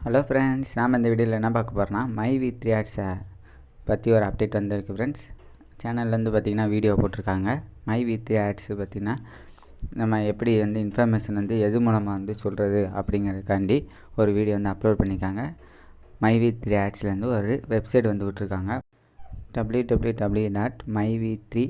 Hello friends நாம் இந்த வீடியோவில் என்ன பார்க்க போகிறேன்னா மை வி த்ரீ ஆட்ஸை பற்றி ஒரு அப்டேட் வந்திருக்கு ஃப்ரெண்ட்ஸ் சேனல்லேருந்து பார்த்திங்கன்னா வீடியோ போட்டிருக்காங்க மை வி த்ரீ ஆட்ஸு பார்த்திங்கன்னா நம்ம எப்படி வந்து இன்ஃபர்மேஷன் வந்து எது மூலமாக வந்து சொல்கிறது அப்படிங்கிறதுக்காண்டி ஒரு வீடியோ வந்து அப்லோட் பண்ணியிருக்காங்க. மை வி த்ரீ ஆட்ஸ்லேருந்து ஒரு வெப்சைட் வந்து விட்ருக்காங்க W W W dot my V three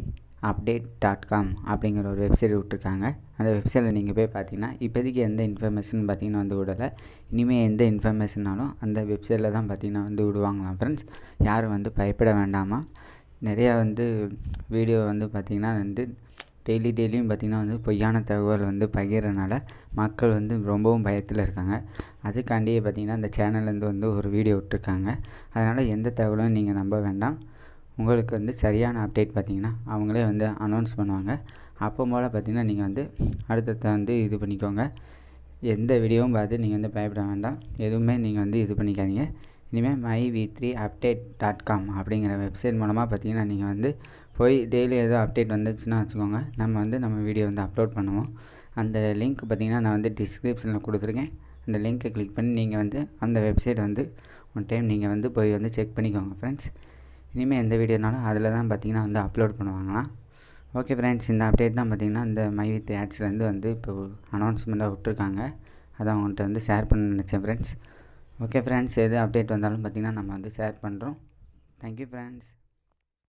update dot com அப்படிங்கிற ஒரு வெப்சைட் விட்ருக்காங்க அந்த வெப்சைட்டில் நீங்கள் போய் பார்த்தீங்கன்னா இப்போதைக்கு எந்த இன்ஃபர்மேஷன் பார்த்தீங்கன்னா வந்து விடலை. இனிமேல் எந்த இன்ஃபர்மேஷன்னாலும் அந்த வெப்சைட்டில் தான் பார்த்தீங்கன்னா வந்து விடுவாங்களாம் ஃப்ரெண்ட்ஸ் யாரும் வந்து பயப்பட வேண்டாமா? நிறையா வந்து வீடியோ வந்து பார்த்திங்கன்னா வந்து டெய்லி டெய்லியும் பார்த்திங்கன்னா வந்து பொய்யான தகவல் வந்து பகிர்றனால மக்கள் வந்து ரொம்பவும் பயத்தில் இருக்காங்க. அதுக்காண்டியே பார்த்திங்கன்னா அந்த சேனல்லேருந்து வந்து ஒரு வீடியோ விட்ருக்காங்க அதனால் எந்த தகவலும் நீங்கள் நம்ப வேண்டாம். உங்களுக்கு வந்து சரியான அப்டேட் பார்த்திங்கன்னா அவங்களே வந்து அனௌன்ஸ் பண்ணுவாங்க. அப்போ போல் பார்த்திங்கன்னா நீங்கள் வந்து அடுத்தடுத்த வந்து இது பண்ணிக்கோங்க. எந்த வீடியோவும் பார்த்து நீங்கள் வந்து பயப்பட வேண்டாம். எதுவுமே நீங்கள் வந்து இது பண்ணிக்காதீங்க. இனிமேல் my V three update dot com அப்படிங்கிற வெப்சைட் மூலமாக பார்த்தீங்கன்னா நீங்கள் வந்து போய் டெய்லி ஏதோ அப்டேட் வந்துச்சுன்னா வச்சுக்கோங்க. நம்ம வந்து நம்ம வீடியோ வந்து அப்லோட் பண்ணுவோம். அந்த லிங்க் பார்த்திங்கன்னா நான் வந்து டிஸ்கிரிப்ஷனில் கொடுத்துருக்கேன். அந்த லிங்க்கை கிளிக் பண்ணி நீங்கள் வந்து அந்த வெப்சைட் வந்து ஒன் டைம் நீங்கள் வந்து போய் வந்து செக் பண்ணிக்கோங்க ஃப்ரெண்ட்ஸ் இனிமேல் எந்த வீடியோனாலும் அதில் தான் பார்த்திங்கன்னா வந்து அப்லோட் பண்ணுவாங்களாம். ஓகே ஃப்ரெண்ட்ஸ் இந்த அப்டேட் தான் பார்த்திங்கன்னா இந்த மை வித் ஆட்ஸ்லேருந்து வந்து இப்போ அனௌன்ஸ்மெண்ட்டாக விட்ருக்காங்க அதை அவங்கள்ட்ட வந்து ஷேர் பண்ண நினச்சேன் ஃப்ரெண்ட்ஸ் ஓகே ஃப்ரெண்ட்ஸ் எது அப்டேட் வந்தாலும் பார்த்திங்கன்னா நம்ம வந்து ஷேர் பண்ணுறோம் தேங்க்யூ ஃப்ரெண்ட்ஸ்